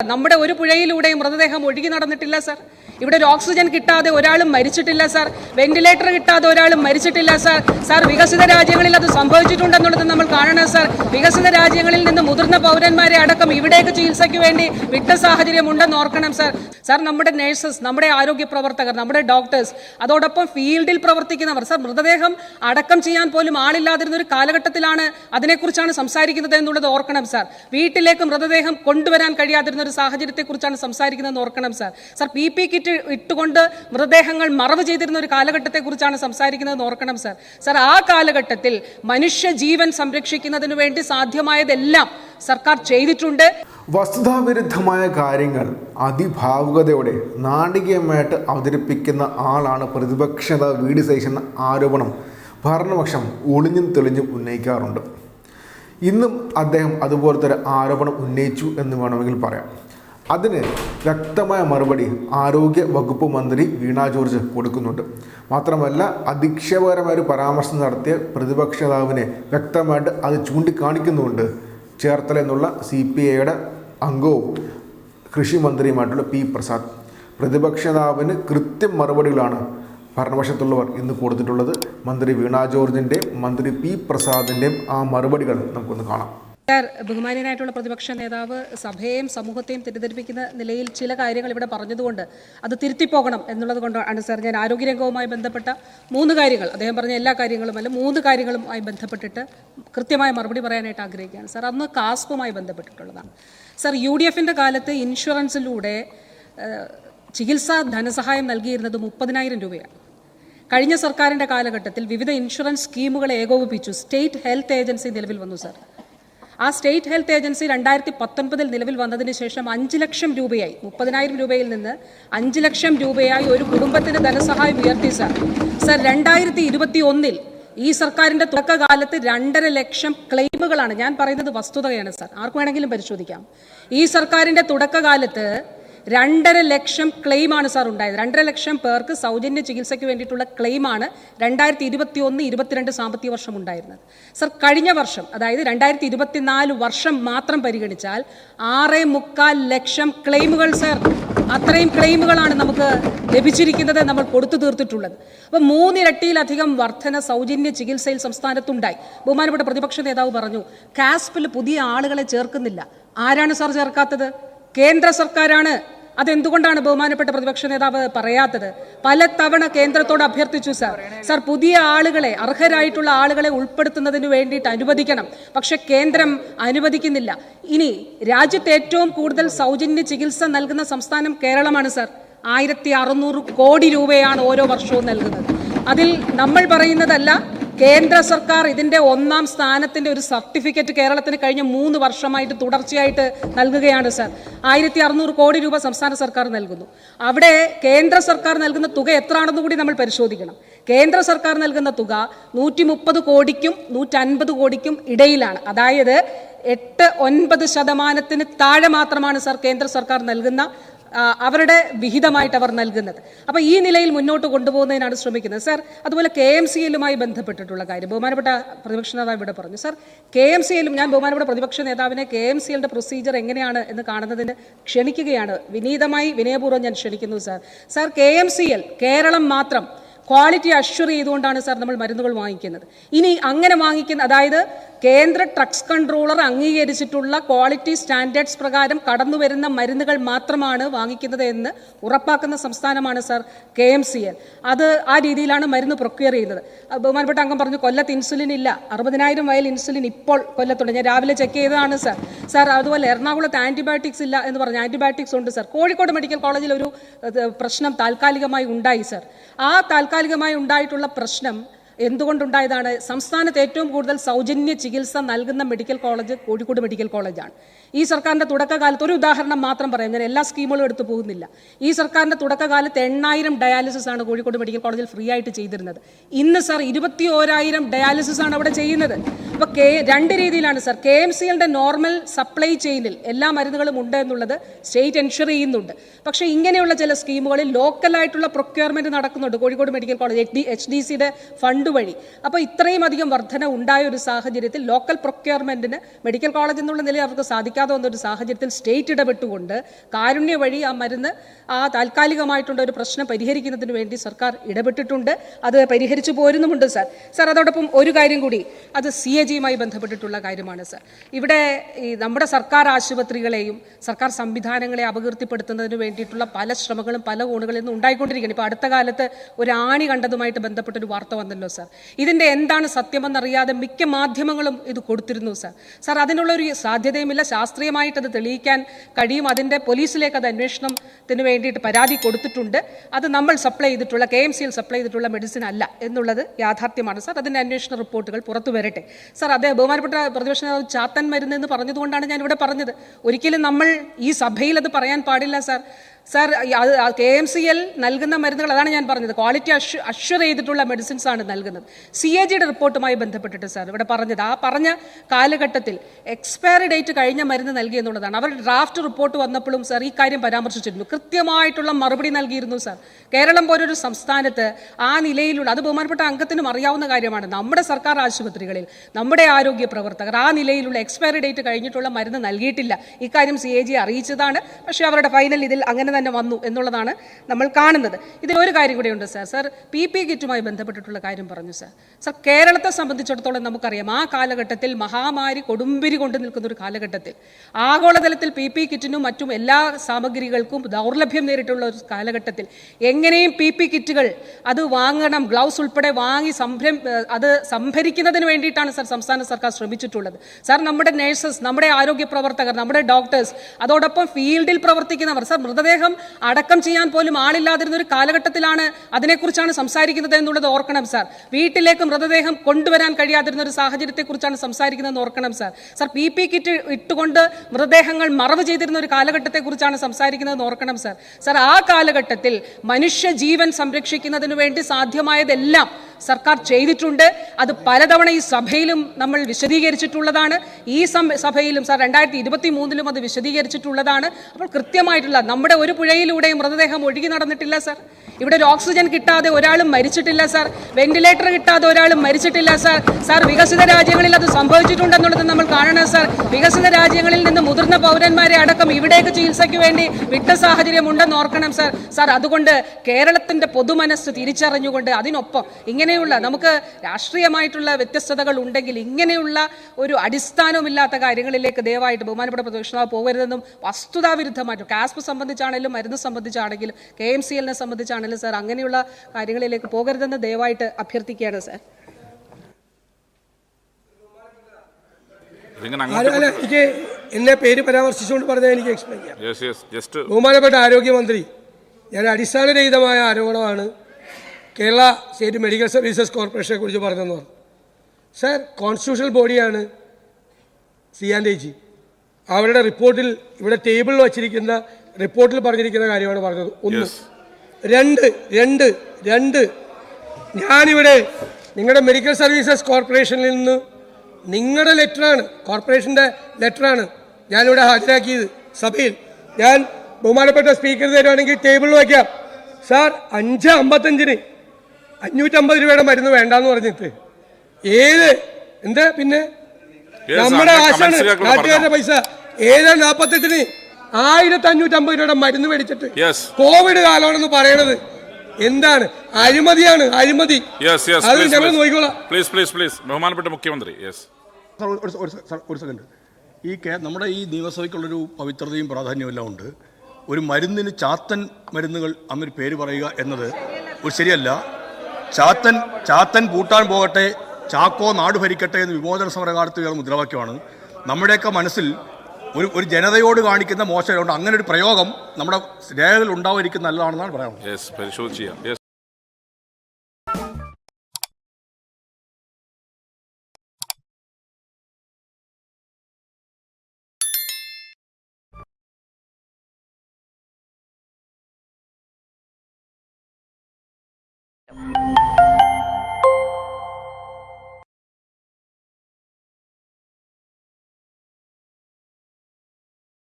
നമ്മുടെ ഒരു പുഴയിലൂടെയും മൃതദേഹം ഒഴുകി നടന്നിട്ടില്ല സാർ ഇവിടെ ഒരു ഓക്സിജൻ കിട്ടാതെ ഒരാളും മരിച്ചിട്ടില്ല സാർ വെന്റിലേറ്റർ കിട്ടാതെ ഒരാളും മരിച്ചിട്ടില്ല സാർ സാർ വികസിത രാജ്യങ്ങളിൽ അത് സംഭവിച്ചിട്ടുണ്ടെന്നുള്ളത് നമ്മൾ കാണണം സാർ വികസിത രാജ്യങ്ങളിൽ നിന്ന് മുതിർന്ന പൗരന്മാരെ അടക്കം ഇവിടേക്ക് ചികിത്സയ്ക്ക് വേണ്ടി വിട്ട സാഹചര്യം ഉണ്ടെന്ന് ഓർക്കണം സാർ സാർ നമ്മുടെ നഴ്സസ് നമ്മുടെ ആരോഗ്യ പ്രവർത്തകർ നമ്മുടെ ഡോക്ടേഴ്സ് അതോടൊപ്പം ഫീൽഡിൽ പ്രവർത്തിക്കുന്നവർ സാർ മൃതദേഹം അടക്കം ചെയ്യാൻ പോലും ആളില്ലാതിരുന്ന ഒരു കാലഘട്ടത്തിലാണ് അതിനെക്കുറിച്ചാണ് സംസാരിക്കുന്നത് എന്നുള്ളത് ഓർക്കണം സാർ വീട്ടിലേക്ക് മൃതദേഹം കൊണ്ടുവരാൻ കഴിയാതിരുന്ന ഒരു സാഹചര്യത്തെക്കുറിച്ചാണ് സംസാരിക്കുന്നതെന്ന് ഓർക്കണം sir. Sir P P kit ഇട്ടുകൊണ്ട് മൃതദേഹങ്ങൾ മറവ് ചെയ്തിരുന്ന ഒരു കാലഘട്ടത്തെക്കുറിച്ചാണ് സംസാരിക്കുന്നതെന്ന് ഓർക്കണം സാർ. സാർ ആ കാലഘട്ടത്തിൽ മനുഷ്യ ജീവൻ സംരക്ഷിക്കുന്നതിന് വേണ്ടി സാധ്യമായതെല്ലാം സർക്കാർ ചെയ്തിട്ടുണ്ട്. വസ്തുതാവിരുദ്ധമായ കാര്യങ്ങൾ അതിഭാവുകതയോടെ നാടികീയമായിട്ട് അവതരിപ്പിക്കുന്ന ആളാണ് വി ഡി സതീശൻ എന്ന ആരോപണം ഭരണപക്ഷം ഒളിഞ്ഞും തെളിഞ്ഞും ഉന്നയിക്കാറുണ്ട്. ഇന്നും അദ്ദേഹം അതുപോലത്തെ ഒരു ആരോപണം ഉന്നയിച്ചു എന്ന് വേണമെങ്കിൽ പറയാം. അതിന് വ്യക്തമായ മറുപടി ആരോഗ്യ വകുപ്പ് മന്ത്രി വീണ ജോർജ് കൊടുക്കുന്നുണ്ട്. മാത്രമല്ല അധിക്ഷേപകരമായ ഒരു പരാമർശം നടത്തിയ പ്രതിപക്ഷ നേതാവിനെ വ്യക്തമായിട്ട് അത് ചൂണ്ടിക്കാണിക്കുന്നുണ്ട് ചേർത്തല എന്നുള്ള സി പി ഐയുടെ അംഗവും കൃഷി മന്ത്രിയുമായിട്ടുള്ള പി പ്രസാദ്. പ്രതിപക്ഷ നേതാവിന് കൃത്യം മറുപടികളാണ് ഭരണപക്ഷത്തുള്ളവർ ഇന്ന് കൊടുത്തിട്ടുള്ളത് മന്ത്രി വീണ ജോർജിന്റെയും മന്ത്രി പി പ്രസാദിന്റെയും ആ മറുപടികൾ നമുക്കൊന്ന് കാണാം. സാർ ബഹുമാനീയനായിട്ടുള്ള പ്രതിപക്ഷ നേതാവ് സഭയെയും സമൂഹത്തെയും തെറ്റിദ്ധരിപ്പിക്കുന്ന നിലയിൽ ചില കാര്യങ്ങൾ ഇവിടെ പറഞ്ഞതുകൊണ്ട് അത് തിരുത്തിപ്പോകണം എന്നുള്ളത് കൊണ്ടാണ് സാർ ഞാൻ ആരോഗ്യരംഗവുമായി ബന്ധപ്പെട്ട മൂന്ന് കാര്യങ്ങൾ അദ്ദേഹം പറഞ്ഞ എല്ലാ കാര്യങ്ങളും അല്ല മൂന്ന് കാര്യങ്ങളുമായി ബന്ധപ്പെട്ടിട്ട് കൃത്യമായ മറുപടി പറയാനായിട്ട് ആഗ്രഹിക്കുകയാണ്. സാർ അന്ന് കാസ്പുമായി ബന്ധപ്പെട്ടിട്ടുള്ളതാണ്. സാർ യു ഡി എഫിന്റെ കാലത്ത് ഇൻഷുറൻസിലൂടെ ചികിത്സാ ധനസഹായം നൽകിയിരുന്നത് മുപ്പതിനായിരം രൂപയാണ്. കഴിഞ്ഞ സർക്കാരിന്റെ കാലഘട്ടത്തിൽ വിവിധ ഇൻഷുറൻസ് സ്കീമുകളെ ഏകോപിപ്പിച്ചു. സ്റ്റേറ്റ് ഹെൽത്ത് ഏജൻസി നിലവിൽ വന്നു സർ. ആ സ്റ്റേറ്റ് ഹെൽത്ത് ഏജൻസി രണ്ടായിരത്തി പത്തൊൻപതിൽ നിലവിൽ വന്നതിന് ശേഷം അഞ്ച് ലക്ഷം രൂപയായി. മുപ്പതിനായിരം രൂപയിൽ നിന്ന് അഞ്ച് ലക്ഷം രൂപയായി ഒരു കുടുംബത്തിന് ധനസഹായം ഉയർത്തി സർ. സർ രണ്ടായിരത്തി ഇരുപത്തി ഒന്നിൽ ഈ സർക്കാരിന്റെ തുടക്കകാലത്ത് രണ്ടര ലക്ഷം ക്ലെയിമുകളാണ്. ഞാൻ പറയുന്നത് വസ്തുതയാണ് സർ. ആർക്ക് വേണമെങ്കിലും പരിശോധിക്കാം. ഈ സർക്കാരിന്റെ തുടക്കകാലത്ത് രണ്ടര ലക്ഷം ക്ലെയിമാണ് സാർ ഉണ്ടായത്. രണ്ടര ലക്ഷം പേർക്ക് സൗജന്യ ചികിത്സയ്ക്ക് വേണ്ടിയിട്ടുള്ള ക്ലെയിമാണ് രണ്ടായിരത്തി ഇരുപത്തി ഒന്ന് ഇരുപത്തിരണ്ട് സാമ്പത്തിക വർഷം ഉണ്ടായിരുന്നത്. സർ കഴിഞ്ഞ വർഷം അതായത് രണ്ടായിരത്തി ഇരുപത്തിനാല് വർഷം മാത്രം പരിഗണിച്ചാൽ ആറ് മുക്കാൽ ലക്ഷം ക്ലെയിമുകൾ സർ അത്രയും ക്ലെയിമുകളാണ് നമുക്ക് ലഭിച്ചിരിക്കുന്നത് നമ്മൾ കൊടുത്തു തീർത്തിട്ടുള്ളത്. അപ്പോൾ മൂന്നിരട്ടിയിലധികം വർധന സൗജന്യ ചികിത്സയിൽ സംസ്ഥാനത്തുണ്ടായി. ബഹുമാനപ്പെട്ട പ്രതിപക്ഷ നേതാവ് പറഞ്ഞു കാസ്പിൽ പുതിയ ആളുകളെ ചേർക്കുന്നില്ല. ആരാണ് സാർ ചേർക്കാത്തത്? കേന്ദ്ര സർക്കാരാണ്. അതെന്തുകൊണ്ടാണ് ബഹുമാനപ്പെട്ട പ്രതിപക്ഷ നേതാവ് പറയാത്തത്? പലതവണ കേന്ദ്രത്തോട് അഭ്യർത്ഥിച്ചു സർ. സർ പുതിയ ആളുകളെ അർഹരായിട്ടുള്ള ആളുകളെ ഉൾപ്പെടുത്തുന്നതിന് വേണ്ടിയിട്ട് അനുവദിക്കണം. പക്ഷെ കേന്ദ്രം അനുവദിക്കുന്നില്ല. ഇനി രാജ്യത്ത് ഏറ്റവും കൂടുതൽ സൗജന്യ ചികിത്സ നൽകുന്ന സംസ്ഥാനം കേരളമാണ് സർ. ആയിരത്തി അറുന്നൂറ് കോടി രൂപയാണ് ഓരോ വർഷവും നൽകുന്നത്. അതിൽ നമ്മൾ പറയുന്നതല്ല കേന്ദ്ര സർക്കാർ ഇതിന്റെ ഒന്നാം സ്ഥാനത്തിന്റെ ഒരു സർട്ടിഫിക്കറ്റ് കേരളത്തിന് കഴിഞ്ഞ മൂന്ന് വർഷമായിട്ട് തുടർച്ചയായിട്ട് നൽകുകയാണ് സർ. ആയിരത്തി അറുന്നൂറ് കോടി രൂപ സംസ്ഥാന സർക്കാർ നൽകുന്നു. അവിടെ കേന്ദ്ര സർക്കാർ നൽകുന്ന തുക എത്രയാണെന്ന് കൂടി നമ്മൾ പരിശോധിക്കണം. കേന്ദ്ര സർക്കാർ നൽകുന്ന തുക നൂറ്റി മുപ്പത് കോടിക്കും നൂറ്റൻപത് കോടിക്കും ഇടയിലാണ്. അതായത് എട്ട് ഒൻപത് ശതമാനത്തിന് താഴെ മാത്രമാണ് സർ കേന്ദ്ര സർക്കാർ നൽകുന്ന അവരുടെ വിഹിതമായിട്ട് അവർ നൽകുന്നത്. അപ്പോൾ ഈ നിലയിൽ മുന്നോട്ട് കൊണ്ടുപോകുന്നതിനാണ് ശ്രമിക്കുന്നത്. സാർ അതുപോലെ കെ എം സി എല്ലുമായി ബന്ധപ്പെട്ടിട്ടുള്ള കാര്യം. ബഹുമാനപ്പെട്ട പ്രതിപക്ഷ നേതാവ് ഇവിടെ പറഞ്ഞു. സാർ കെ എം സി എല്ലും ഞാൻ ബഹുമാനപ്പെട്ട പ്രതിപക്ഷ നേതാവിനെ കെ എം സി എല്ലിന്റെ പ്രൊസീജിയർ എങ്ങനെയാണ് എന്ന് കാണുന്നതിന് ക്ഷണിക്കുകയാണ്. വിനീതമായി വിനയപൂർവം ഞാൻ ക്ഷണിക്കുന്നു sir. Sir K M C L Keralam മാത്രം ക്വാളിറ്റി അഷ്വർ ചെയ്തുകൊണ്ടാണ് സാർ നമ്മൾ മരുന്നുകൾ വാങ്ങിക്കുന്നത്. ഇനി അങ്ങനെ വാങ്ങിക്കുന്ന അതായത് കേന്ദ്ര ഡ്രഗ്സ് കൺട്രോളർ അംഗീകരിച്ചിട്ടുള്ള ക്വാളിറ്റി സ്റ്റാൻഡേർഡ്സ് പ്രകാരം കടന്നു വരുന്ന മരുന്നുകൾ മാത്രമാണ് വാങ്ങിക്കുന്നത് എന്ന് ഉറപ്പാക്കുന്ന സംസ്ഥാനമാണ് sir K M C L അത് ആ രീതിയിലാണ് മരുന്ന് പ്രൊക്യൂർ ചെയ്യുന്നത്. ബഹുമാനപ്പെട്ട അംഗം പറഞ്ഞു കൊല്ലത്ത് ഇൻസുലിൻ ഇല്ല. അറുപതിനായിരം വയൽ ഇൻസുലിൻ ഇപ്പോൾ കൊല്ലത്തുണ്ട്. ഞാൻ രാവിലെ ചെക്ക് ചെയ്തതാണ് സർ. സർ അതുപോലെ എറണാകുളത്ത് ആന്റിബയോട്ടിക്സ് ഇല്ല എന്ന് പറഞ്ഞു ആന്റിബയോട്ടിക്സ് ഉണ്ട് സർ. കോഴിക്കോട് മെഡിക്കൽ കോളേജിൽ ഒരു പ്രശ്നം താൽക്കാലികമായി ഉണ്ടായി സർ. ആ താൽക്കാലികമായി ഉണ്ടായിട്ടുള്ള പ്രശ്നം എന്തുകൊണ്ടുണ്ടായതാണ്? സംസ്ഥാനത്ത് ഏറ്റവും കൂടുതൽ സൗജന്യ ചികിത്സ നൽകുന്ന മെഡിക്കൽ കോളേജ് കോഴിക്കോട് മെഡിക്കൽ കോളേജാണ്. ഈ സർക്കാരിന്റെ തുടക്കകാലത്ത് ഒരു ഉദാഹരണം മാത്രം പറയാം. ഞാൻ എല്ലാ സ്കീമുകളും എടുത്തു പോകുന്നില്ല. ഈ സർക്കാരിന്റെ തുടക്കകാലത്ത് എണ്ണായിരം ഡയാലിസിസ് ആണ് കോഴിക്കോട് മെഡിക്കൽ കോളേജിൽ ഫ്രീ ആയിട്ട് ചെയ്തിരുന്നത്. ഇന്ന് സർ ഇരുപത്തി ഓരായിരം ഡയാലിസിസ് ആണ് അവിടെ ചെയ്യുന്നത്. അപ്പോൾ കെ രണ്ട് രീതിയിലാണ് sir. K M C normal supply ചെയിനിൽ എല്ലാ മരുന്നുകളും ഉണ്ട് എന്നുള്ളത് സ്റ്റേറ്റ് എൻഷുർ ചെയ്യുന്നുണ്ട്. പക്ഷേ ഇങ്ങനെയുള്ള ചില സ്കീമുകളിൽ ലോക്കലായിട്ടുള്ള പ്രൊക്യൂർമെന്റ് നടക്കുന്നുണ്ട് Kozhikode medical college. H D H D സിയുടെ ഫണ്ട് ഫണ്ട് വഴി. അപ്പോൾ ഇത്രയും അധികം വർധന ഉണ്ടായ ഒരു സാഹചര്യത്തിൽ ലോക്കൽ പ്രൊക്യൂർമെന്റിന് മെഡിക്കൽ കോളേജ് എന്നുള്ള നിലയിൽ അവർക്ക് സാധിക്കാതെ വന്ന ഒരു സാഹചര്യത്തിൽ സ്റ്റേറ്റ് ഇടപെട്ടുകൊണ്ട് കാരുണ്യ വഴി ആ മരുന്ന് ആ താൽക്കാലികമായിട്ടുള്ള ഒരു പ്രശ്നം പരിഹരിക്കുന്നതിന് വേണ്ടി സർക്കാർ ഇടപെട്ടിട്ടുണ്ട്. അത് പരിഹരിച്ചു പോരുന്നുമുണ്ട് സാർ സാർ അതോടൊപ്പം ഒരു കാര്യം കൂടി. അത് സി എ ജിയുമായി ബന്ധപ്പെട്ടിട്ടുള്ള കാര്യമാണ് സാർ ഇവിടെ ഈ നമ്മുടെ സർക്കാർ ആശുപത്രികളെയും സർക്കാർ സംവിധാനങ്ങളെ അപകീർത്തിപ്പെടുത്തുന്നതിന് വേണ്ടിയിട്ടുള്ള പല ശ്രമങ്ങളും പല കോണുകളിൽ നിന്നും ഉണ്ടായിക്കൊണ്ടിരിക്കുകയാണ്. ഇപ്പോൾ അടുത്ത കാലത്ത് ഒരു ആണി കണ്ടതുമായിട്ട് ബന്ധപ്പെട്ടൊരു വാർത്ത വന്നല്ലോ സാർ ഇതിന്റെ എന്താണ് സത്യമെന്നറിയാതെ മിക്ക മാധ്യമങ്ങളും ഇത് കൊടുത്തിരുന്നു സാർ. സാർ അതിനുള്ളൊരു സാധ്യതയുമില്ല. ശാസ്ത്രീയമായിട്ട് അത് തെളിയിക്കാൻ കഴിയും. അതിന്റെ പോലീസിലേക്ക് അത് അന്വേഷണത്തിന് വേണ്ടിയിട്ട് പരാതി കൊടുത്തിട്ടുണ്ട്. അത് നമ്മൾ സപ്ലൈ ചെയ്തിട്ടുള്ള കെ എം സിയിൽ സപ്ലൈ ചെയ്തിട്ടുള്ള മെഡിസിൻ അല്ല എന്നുള്ളത് യാഥാർത്ഥ്യമാണ് സാർ. അതിന്റെ അന്വേഷണ റിപ്പോർട്ടുകൾ പുറത്തു വരട്ടെ. സാർ അതേ ബഹുമാനപ്പെട്ട പ്രതിപക്ഷ നേതാവ് ചാത്തൻ മരുന്ന് എന്ന് പറഞ്ഞതുകൊണ്ടാണ് ഞാൻ ഇവിടെ പറഞ്ഞത്. ഒരിക്കലും നമ്മൾ ഈ സഭയിൽ അത് പറയാൻ പാടില്ല സാർ. സാർ അത് കെ എം സി എൽ നൽകുന്ന മരുന്നുകൾ അതാണ് ഞാൻ പറഞ്ഞത്. ക്വാളിറ്റി അഷ് അഷ്വർ ചെയ്തിട്ടുള്ള മെഡിസിൻസ് ആണ് നൽകുന്നത്. സി എ ജിയുടെ റിപ്പോർട്ടുമായി ബന്ധപ്പെട്ടിട്ട് സാർ ഇവിടെ പറഞ്ഞത്. ആ പറഞ്ഞ കാലഘട്ടത്തിൽ എക്സ്പയറി ഡേറ്റ് കഴിഞ്ഞ മരുന്ന് നൽകി എന്നുള്ളതാണ്. അവരുടെ ഡ്രാഫ്റ്റ് റിപ്പോർട്ട് വന്നപ്പോഴും സാർ ഈ കാര്യം പരാമർശിച്ചിരുന്നു. കൃത്യമായിട്ടുള്ള മറുപടി നൽകിയിരുന്നു സാർ. കേരളം പോലൊരു സംസ്ഥാനത്ത് ആ നിലയിലുള്ള അത് ബഹുമാനപ്പെട്ട അംഗത്തിനും അറിയാവുന്ന കാര്യമാണ്. നമ്മുടെ സർക്കാർ ആശുപത്രികളിൽ നമ്മുടെ ആരോഗ്യ പ്രവർത്തകർ ആ നിലയിലുള്ള എക്സ്പയറി ഡേറ്റ് കഴിഞ്ഞിട്ടുള്ള മരുന്ന് നൽകിയിട്ടില്ല. ഇക്കാര്യം സി എ ജി അറിയിച്ചതാണ്. പക്ഷേ അവരുടെ ഫൈനൽ ഇതിൽ അങ്ങനെ തന്നെ വന്നു എന്നുള്ളതാണ് നമ്മൾ കാണുന്നത്. ഇതിലൊരു കാര്യം കൂടിയുണ്ട് സാർ സാർ പി പി കിറ്റുമായി ബന്ധപ്പെട്ടിട്ടുള്ള കാര്യം പറഞ്ഞു സാർ സാർ കേരളത്തെ സംബന്ധിച്ചിടത്തോളം നമുക്കറിയാം ആ കാലഘട്ടത്തിൽ മഹാമാരി കൊടുമ്പിരി കൊണ്ട് നിൽക്കുന്ന ഒരു കാലഘട്ടത്തിൽ ആഗോളതലത്തിൽ പി പി കിറ്റിനും മറ്റും എല്ലാ സാമഗ്രികൾക്കും ദൗർലഭ്യം നേരിട്ടുള്ള ഒരു കാലഘട്ടത്തിൽ എങ്ങനെയും പി പി കിറ്റുകൾ അത് വാങ്ങണം ഗ്ലൗസ് ഉൾപ്പെടെ വാങ്ങി സംഭരം അത് സംഭരിക്കുന്നതിന് വേണ്ടിയിട്ടാണ് സാർ സംസ്ഥാന സർക്കാർ ശ്രമിച്ചിട്ടുള്ളത്. സാർ നമ്മുടെ നഴ്സസ് നമ്മുടെ ആരോഗ്യ പ്രവർത്തകർ നമ്മുടെ ഡോക്ടേഴ്സ് അതോടൊപ്പം ഫീൽഡിൽ പ്രവർത്തിക്കുന്നവർ സാർ മൃതദേഹം അടക്കം ചെയ്യാൻ പോലും ആളില്ലാതിരുന്ന ഒരു കാലഘട്ടത്തിലാണ് അതിനെക്കുറിച്ചാണ് സംസാരിക്കുന്നത് എന്നുള്ളത് ഓർക്കണം സാർ. വീട്ടിലേക്ക് മൃതദേഹം കൊണ്ടുവരാൻ കഴിയാതിരുന്ന ഒരു സാഹചര്യത്തെക്കുറിച്ചാണ് സംസാരിക്കുന്നതെന്ന് ഓർക്കണം sir. Sir P P kit ഇട്ടുകൊണ്ട് മൃതദേഹങ്ങൾ മറവ് ചെയ്തിരുന്ന ഒരു കാലഘട്ടത്തെക്കുറിച്ചാണ് സംസാരിക്കുന്നതെന്ന് ഓർക്കണം സാർ. സാർ ആ കാലഘട്ടത്തിൽ മനുഷ്യ ജീവൻ സംരക്ഷിക്കുന്നതിന് വേണ്ടി സാധ്യമായതെല്ലാം സർക്കാർ ചെയ്തിട്ടുണ്ട്. അത് പലതവണ ഈ സഭയിലും നമ്മൾ വിശദീകരിച്ചിട്ടുള്ളതാണ്. ഈ സഭയിലും സാർ രണ്ടായിരത്തി ഇരുപത്തി മൂന്നിലും അത് വിശദീകരിച്ചിട്ടുള്ളതാണ്. അപ്പോൾ കൃത്യമായിട്ടുള്ള നമ്മുടെ ഒരു പുഴയിലൂടെയും മൃതദേഹം ഒഴുകി നടന്നിട്ടില്ല സാർ. ഇവിടെ ഒരു ഓക്സിജൻ കിട്ടാതെ ഒരാളും മരിച്ചിട്ടില്ല സാർ. വെന്റിലേറ്റർ കിട്ടാതെ ഒരാളും മരിച്ചിട്ടില്ല സാർ. സാർ വികസിത രാജ്യങ്ങളിൽ അത് സംഭവിച്ചിട്ടുണ്ടെന്നുള്ളത് നമ്മൾ കാണണം സാർ. വികസിത രാജ്യങ്ങളിൽ നിന്ന് മുതിർന്ന പൗരന്മാരെ അടക്കം ഇവിടേക്ക് ചികിത്സയ്ക്ക് വേണ്ടി വിട്ട സാഹചര്യം ഉണ്ടെന്ന് ഓർക്കണം സാർ. സാർ അതുകൊണ്ട് കേരളത്തിന്റെ പൊതുമനസ് തിരിച്ചറിഞ്ഞുകൊണ്ട് അതിനൊപ്പം ഇങ്ങനെയുള്ള നമുക്ക് രാഷ്ട്രീയമായിട്ടുള്ള വ്യത്യസ്തതകൾ ഉണ്ടെങ്കിൽ ഇങ്ങനെയുള്ള ഒരു അടിസ്ഥാനമില്ലാത്ത കാര്യങ്ങളിലേക്ക് ദയവായിട്ട് ബഹുമാനപ്പെട്ട പ്രതിപക്ഷനാവ് പോകരുതെന്നും വസ്തുതാവിരുദ്ധമായിട്ടും കാസ്പ് സംബന്ധിച്ചാണെങ്കിലും മരുന്ന് സംബന്ധിച്ചാണെങ്കിലും കെ എം സി എല്ലിനെ സംബന്ധിച്ചാണെങ്കിലും സാർ അങ്ങനെയുള്ള കാര്യങ്ങളിലേക്ക് പോകരുതെന്ന് ദയവായിട്ട് അഭ്യർത്ഥിക്കുകയാണ് സാർ. എനിക്ക് എന്നെ പേര് പരാമർശിച്ചുകൊണ്ട് പറഞ്ഞാൽ എനിക്ക് എക്സ്പ്ലെയിൻ ചെയ്യാം. യെസ് യെസ് ജസ്റ്റ് ബഹുമാനപ്പെട്ട ആരോഗ്യമന്ത്രി ഞാൻ അടിസ്ഥാനരഹിതമായ ആരോപണമാണ് കേരള സ്റ്റേറ്റ് മെഡിക്കൽ സർവീസസ് കോർപ്പറേഷനെ കുറിച്ച് പറഞ്ഞതെന്ന് പറഞ്ഞു. സർ കോൺസ്റ്റിറ്റ്യൂഷണൽ ബോഡിയാണ് സി ആൻഡ് എ ജി. അവരുടെ റിപ്പോർട്ടിൽ ഇവിടെ ടേബിളിൽ വച്ചിരിക്കുന്ന റിപ്പോർട്ടിൽ പറഞ്ഞിരിക്കുന്ന കാര്യമാണ് പറഞ്ഞത്. ഒന്ന്. രണ്ട് രണ്ട് രണ്ട്. ഞാനിവിടെ നിങ്ങളുടെ മെഡിക്കൽ സർവീസസ് കോർപ്പറേഷനിൽ നിന്ന് നിങ്ങളുടെ ലെറ്ററാണ് കോർപ്പറേഷന്റെ ലെറ്ററാണ് ഞാനിവിടെ ഹാജരാക്കിയത് സഭയിൽ. ഞാൻ ബഹുമാനപ്പെട്ട സ്പീക്കർ തരുവാണെങ്കിൽ ടേബിളിൽ വയ്ക്കാം. സാർ അഞ്ച് അമ്പത്തഞ്ചിന് അഞ്ഞൂറ്റമ്പത് രൂപയുടെ മരുന്ന് വേണ്ടാന്ന് പറഞ്ഞിട്ട്. ഏത്? എന്താ പിന്നെ? നമ്മുടെ ആശാണ് നാട്ടുകാരുടെ പൈസ. ഏഴ് നാപ്പത്തെട്ടിന്? ആയിരത്തി അഞ്ഞൂറ്റമ്പത് രൂപയുടെ മരുന്ന് മേടിച്ചിട്ട്. കോവിഡ് കാലമാണെന്ന് പറയണത്. എന്താണ്? അഴിമതിയാണ് അഴിമതി. യെസ് യെസ് അത് ഞങ്ങൾ നോക്കിക്കോളാം. പ്ലീസ് പ്ലീസ് പ്ലീസ് ബഹുമാനപ്പെട്ട മുഖ്യമന്ത്രി യെസ് ഒരു സെക്കൻഡ് ഈ കേ നമ്മുടെ ഈ നിയമസഭയ്ക്കുള്ളൊരു പവിത്രതയും പ്രാധാന്യവും എല്ലാം ഉണ്ട്. ഒരു മരുന്നിന് ചാത്തൻ മരുന്നുകൾ അന്നൊരു പേര് പറയുക എന്നത് ഒരു ശരിയല്ല. ചാത്തൻ ചാത്തൻ പൂട്ടാൻ പോകട്ടെ ചാക്കോ നാട് ഭരിക്കട്ടെ എന്ന് വിമോചന സമരകാലത്ത് ഉയർന്ന മുദ്രാവാക്യമാണ്. നമ്മുടെയൊക്കെ മനസ്സിൽ ഒരു ഒരു ജനതയോട് കാണിക്കുന്ന മോശമുണ്ട് അങ്ങനെ ഒരു പ്രയോഗം നമ്മുടെ രേഖകൾ ഉണ്ടാവാതിരിക്കുന്ന നല്ലതാണെന്നാണ് പറയാനുള്ളത്. യെസ്